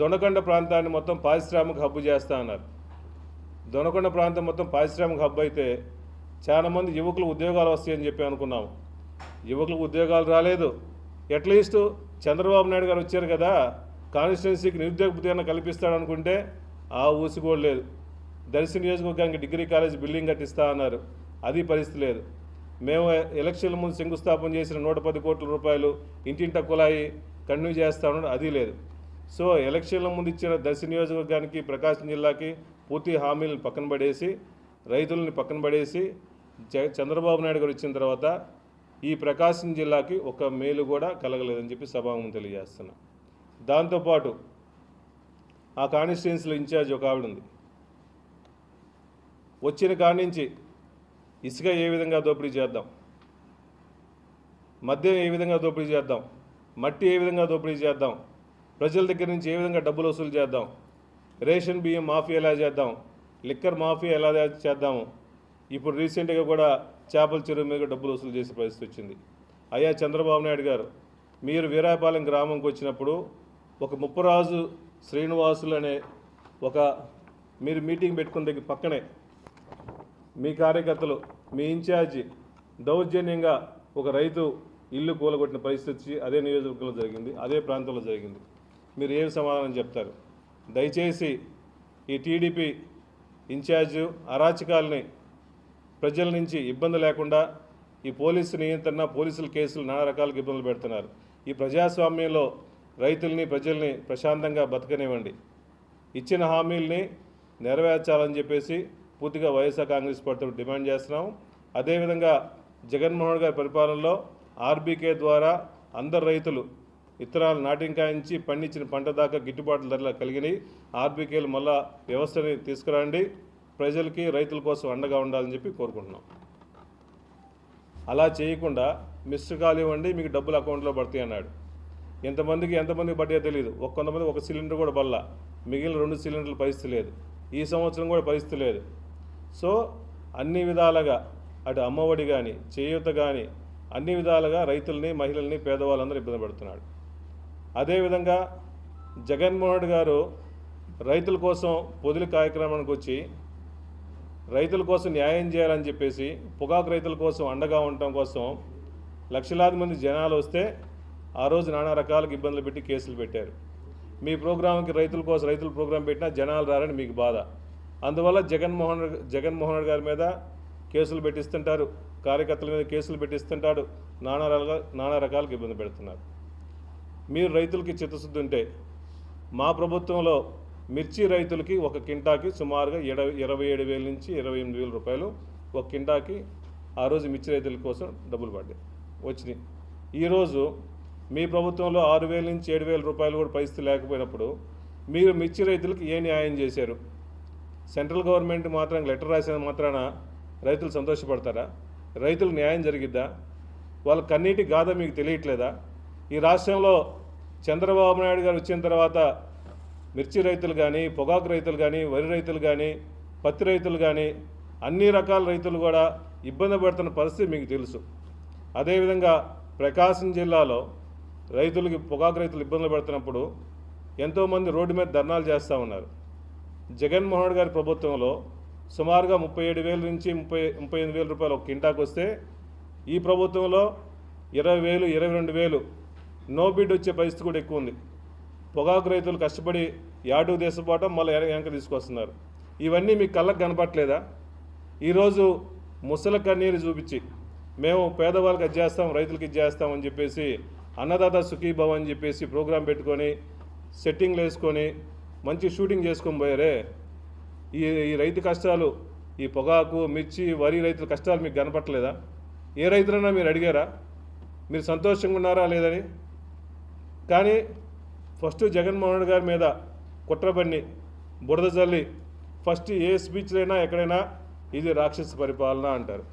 దొనకొండ ప్రాంతాన్ని మొత్తం పారిశ్రామిక హబ్బు చేస్తా అన్నారు. దొనకొండ ప్రాంతం మొత్తం పారిశ్రామిక హబ్ అయితే చాలామంది యువకులు ఉద్యోగాలు వస్తాయని చెప్పి అనుకున్నాము యువకులకు ఉద్యోగాలు రాలేదు. అట్లీస్ట్ చంద్రబాబు నాయుడు గారు వచ్చారు కదా కాన్స్టిట్యున్సీకి నిరుద్యోగ భృతిగా కల్పిస్తాడు అనుకుంటే ఆ ఊసి కూడా లేదు. దర్శి నియోజకవర్గానికి డిగ్రీ కాలేజ్ బిల్డింగ్ కట్టిస్తా అన్నారు. అది పరిస్థితి లేదు. మేము ఎలక్షన్ల ముందు శంకుస్థాపన చేసిన నూట పది కోట్ల రూపాయలు ఇంటింట కులాయి కంటిన్యూ చేస్తా ఉన్నాడు అది లేదు. సో ఎలక్షన్ల ముందు ఇచ్చిన దర్శి నియోజకవర్గానికి ప్రకాశం జిల్లాకి పూర్తి హామీలను పక్కన పడేసి రైతులని పక్కన పడేసి చంద్రబాబు నాయుడు గారు ఇచ్చిన తర్వాత ఈ ప్రకాశం జిల్లాకి ఒక మేలు కూడా కలగలేదని చెప్పి సభాముఖం తెలియజేస్తున్నా. దాంతోపాటు ఆ కాన్స్టిట్యున్సీలో ఇన్ఛార్జ్ ఒక ఆవిడ ఉంది. వచ్చిన కాడి నుంచి ఇసుక ఏ విధంగా దోపిడీ చేద్దాం? మద్యం ఏ విధంగా దోపిడీ చేద్దాం? మట్టి ఏ విధంగా దోపిడీ చేద్దాం? ప్రజల దగ్గర నుంచి ఏ విధంగా డబ్బులు వసూలు చేద్దాం? రేషన్ బియ్యం మాఫీ ఎలా చేద్దాం? లిక్కర్ మాఫీ ఎలా చేద్దాము? ఇప్పుడు రీసెంట్గా కూడా చేపల చెరువు మీద డబ్బులు వసూలు చేసే పరిస్థితి వచ్చింది. అయ్యా చంద్రబాబు నాయుడు గారు మీరు వీరాపాలెం గ్రామంకి వచ్చినప్పుడు ఒక ముప్పరాజు శ్రీనివాసులు అనే ఒక మీరు మీటింగ్ పెట్టుకున్న దగ్గర పక్కనే మీ కార్యకర్తలు మీ ఇన్ఛార్జి దౌర్జన్యంగా ఒక రైతు ఇల్లు కూలగొట్టిన పరిస్థితి అదే నియోజకవర్గంలో జరిగింది అదే ప్రాంతంలో జరిగింది. మీరు ఏమి సమాధానం చెప్తారు? దయచేసి ఈ టీడీపీ ఇన్ఛార్జు అరాచకాలని ప్రజల నుంచి ఇబ్బంది లేకుండా ఈ పోలీసు నియంత్రణ పోలీసుల కేసులు నానా రకాలకు ఇబ్బందులు పెడుతున్నారు. ఈ ప్రజాస్వామ్యంలో రైతుల్ని ప్రజల్ని ప్రశాంతంగా బతకనివ్వండి. ఇచ్చిన హామీల్ని నెరవేర్చాలని చెప్పేసి పూర్తిగా వైఎస్ఆర్ కాంగ్రెస్ పార్టీ డిమాండ్ చేస్తున్నాం. అదేవిధంగా జగన్మోహన్ గారి పరిపాలనలో ఆర్బీకే ద్వారా అందరు రైతులు ఇత్తనాలు నాటింకాయించి పండించిన పంట దాకా గిట్టుబాటు ధరలు కలిగినాయి. ఆర్బీకేలు మళ్ళా వ్యవస్థని తీసుకురండి. ప్రజలకి రైతుల కోసం అండగా ఉండాలని చెప్పి కోరుకుంటున్నాం. అలా చేయకుండా మిస్డ్ కాల్ ఇవ్వండి మీకు డబ్బులు అకౌంట్లో పడతాయి అన్నాడు. ఎంతమందికి ఎంతమందికి పడ్డాయో తెలియదు ఒక కొంతమంది ఒక సిలిండర్ కూడా బల్ల మిగిలిన రెండు సిలిండర్లు పరిస్థితి లేదు. ఈ సంవత్సరం కూడా పరిస్థితి లేదు. సో అన్ని విధాలుగా అటు అమ్మఒడి కానీ చేయూత కానీ అన్ని విధాలుగా రైతుల్ని మహిళల్ని పేదవాళ్ళందరూ ఇబ్బంది పడుతున్నాడు. అదేవిధంగా జగన్మోహన్ రెడ్డి గారు రైతుల కోసం పొదులు కార్యక్రమానికి వచ్చి రైతుల కోసం న్యాయం చేయాలని చెప్పేసి పొగాకు రైతుల కోసం అండగా ఉండటం కోసం లక్షలాది మంది జనాలు వస్తే ఆ రోజు నానా రకాలకు ఇబ్బందులు పెట్టి కేసులు పెట్టారు. మీ ప్రోగ్రాంకి రైతుల కోసం రైతుల ప్రోగ్రాం పెట్టినా జనాలు రారని మీకు బాధ. అందువల్ల జగన్మోహన్ జగన్మోహన్ రెడ్డి గారి మీద కేసులు పెట్టిస్తుంటారు. కార్యకర్తల మీద కేసులు పెట్టిస్తుంటాడు నానా రకాల నానా రకాలకు ఇబ్బంది పెడుతున్నారు. మీరు రైతులకి చిత్తశుద్ధి ఉంటే మా ప్రభుత్వంలో మిర్చి రైతులకి ఒక కింటాకి సుమారుగా ఇరవై ఇరవై ఏడు వేల నుంచి ఇరవై ఎనిమిది వేల రూపాయలు ఒక కింటాకి ఆ రోజు మిర్చి రైతుల కోసం డబ్బులు పడ్డాయి వచ్చినాయి. ఈరోజు మీ ప్రభుత్వంలో ఆరు వేల నుంచి ఏడు వేల రూపాయలు కూడా పరిస్థితి లేకపోయినప్పుడు మీరు మిర్చి రైతులకు ఏ న్యాయం చేశారు? సెంట్రల్ గవర్నమెంట్ మాత్రం లెటర్ రాసిన మాత్రాన రైతులు సంతోషపడతారా? రైతులకు న్యాయం జరిగిద్దా? వాళ్ళ కన్నీటి గాథ మీకు తెలియట్లేదా? ఈ రాష్ట్రంలో చంద్రబాబు నాయుడు గారు వచ్చిన తర్వాత మిర్చి రైతులు కానీ పొగాకు రైతులు కానీ వరి రైతులు కానీ పత్తి రైతులు కానీ అన్ని రకాల రైతులు కూడా ఇబ్బంది పడుతున్న పరిస్థితి మీకు తెలుసు. అదేవిధంగా ప్రకాశం జిల్లాలో రైతులకి పొగాకు రైతులు ఇబ్బందులు పడుతున్నప్పుడు ఎంతోమంది రోడ్డు మీద ధర్నాలు చేస్తూ ఉన్నారు. జగన్మోహన్ రెడ్డి గారి ప్రభుత్వంలో సుమారుగా ముప్పై ఏడు వేల నుంచి ముప్పై ముప్పై ఎనిమిది వేల రూపాయలు ఒక కింటాకు వస్తే ఈ ప్రభుత్వంలో ఇరవై వేలు ఇరవై రెండు వేలు నో బిడ్ వచ్చే పరిస్థితి కూడా ఎక్కువ ఉంది. పొగాకు రైతులు కష్టపడి యాడు దేశపోవటం మళ్ళీ వెనక తీసుకొస్తున్నారు. ఇవన్నీ మీకు కళ్ళకు కనపట్లేదా ఈరోజు ముసల కన్నీరు చూపించి మేము పేదవాళ్ళకి అది చేస్తాం రైతులకి ఇది చేస్తామని చెప్పేసి అన్నదాత సుఖీభవ అని చెప్పేసి ప్రోగ్రాం పెట్టుకొని సెట్టింగ్లు వేసుకొని మంచి షూటింగ్ చేసుకొని పోయారే? ఈ ఈ రైతు కష్టాలు ఈ పొగాకు మిర్చి వరి రైతుల కష్టాలు మీకు కనపట్లేదా ఏ రైతులైనా మీరు అడిగారా? మీరు సంతోషంగా ఉన్నారా లేదని కానీ ఫస్ట్ జగన్మోహన్ రెడ్డి గారి మీద కుట్రబన్ని బురద జల్లి ఫస్ట్ ఏ స్పీచ్లైనా ఎక్కడైనా ఇది రాక్షస పరిపాలన అంటారు.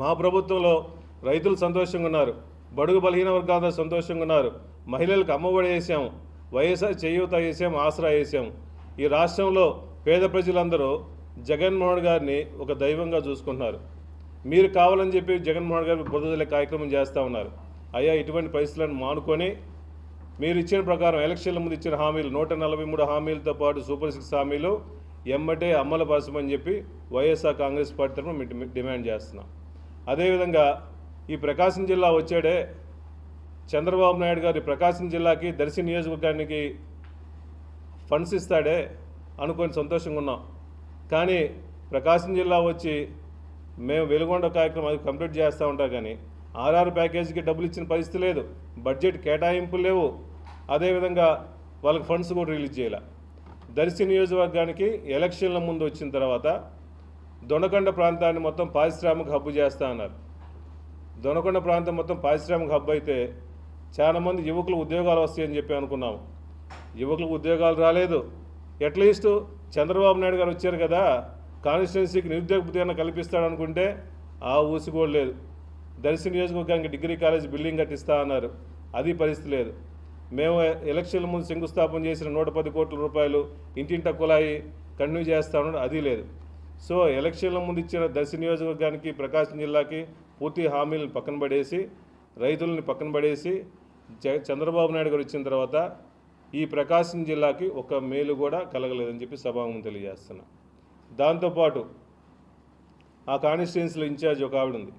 మా ప్రభుత్వంలో రైతులు సంతోషంగా ఉన్నారు బడుగు బలహీన వర్గాలతో సంతోషంగా ఉన్నారు మహిళలకు అమ్మఒడి వేసాము వైఎస్ఆర్ చేయూత వేసాం ఆసరా వేసాం. ఈ రాష్ట్రంలో పేద ప్రజలందరూ జగన్మోహన్ గారిని ఒక దైవంగా చూసుకుంటున్నారు. మీరు కావాలని చెప్పి జగన్మోహన్ గారు బురదలే కార్యక్రమం చేస్తూ ఉన్నారు. అయ్యా ఇటువంటి పరిస్థితులను మానుకొని మీరు ఇచ్చిన ప్రకారం ఎలక్షన్ల ముందు ఇచ్చిన హామీలు నూట నలభై మూడు హామీలతో పాటు సూపర్ సిక్స్ హామీలు ఎమ్మటే అమలుపరచమని చెప్పి వైఎస్ఆర్ కాంగ్రెస్ పార్టీ తరఫున డిమాండ్ చేస్తున్నాం. అదేవిధంగా ఈ ప్రకాశం జిల్లా వచ్చాడే చంద్రబాబు నాయుడు గారి ప్రకాశం జిల్లాకి దర్శి నియోజకవర్గానికి ఫండ్స్ ఇస్తాడే అనుకొని సంతోషంగా ఉన్నాం. కానీ ప్రకాశం జిల్లా వచ్చి మేము వెలుగొండ కార్యక్రమం అది కంప్లీట్ చేస్తూ ఉంటాం కానీ ఆర్ఆర్ ప్యాకేజీకి డబ్బులు ఇచ్చిన పరిస్థితి లేదు. బడ్జెట్ కేటాయింపులు లేవు. అదేవిధంగా వాళ్ళకి ఫండ్స్ కూడా రిలీజ్ చేయాల. దర్శి నియోజకవర్గానికి ఎలక్షన్ల ముందు వచ్చిన తర్వాత దొనకొండ ప్రాంతాన్ని మొత్తం పారిశ్రామిక హబ్బు చేస్తా అన్నారు. దొనకొండ ప్రాంతం మొత్తం పారిశ్రామిక హబ్ అయితే చాలామంది యువకులు ఉద్యోగాలు వస్తాయని చెప్పి అనుకున్నాము. యువకులకు ఉద్యోగాలు రాలేదు. అట్లీస్ట్ చంద్రబాబు నాయుడు గారు వచ్చారు కదా కాన్స్టిట్యున్సీకి నిరుద్యోగ భృతి కల్పిస్తాడు అనుకుంటే ఆ ఊసి కూడా లేదు. దర్శి నియోజకవర్గానికి డిగ్రీ కాలేజ్ బిల్డింగ్ కట్టిస్తా అన్నారు. అది పరిస్థితి లేదు. మేము ఎలక్షన్ల ముందు శంకుస్థాపన చేసిన నూట పది కోట్ల రూపాయలు ఇంటింట కులాయి కంటిన్యూ చేస్తా ఉన్నాడు అది లేదు. సో ఎలక్షన్ల ముందు ఇచ్చిన దర్శి నియోజకవర్గానికి ప్రకాశం జిల్లాకి పూర్తి హామీలను పక్కన పడేసి రైతులని పక్కన పడేసి చంద్రబాబు నాయుడు గారు వచ్చిన తర్వాత ఈ ప్రకాశం జిల్లాకి ఒక మేలు కూడా కలగలేదని చెప్పి సభాముఖం తెలియజేస్తున్నా. దాంతోపాటు ఆ కాన్స్టిట్యున్సీలో ఇన్ఛార్జ్ ఒక ఆవిడ ఉంది.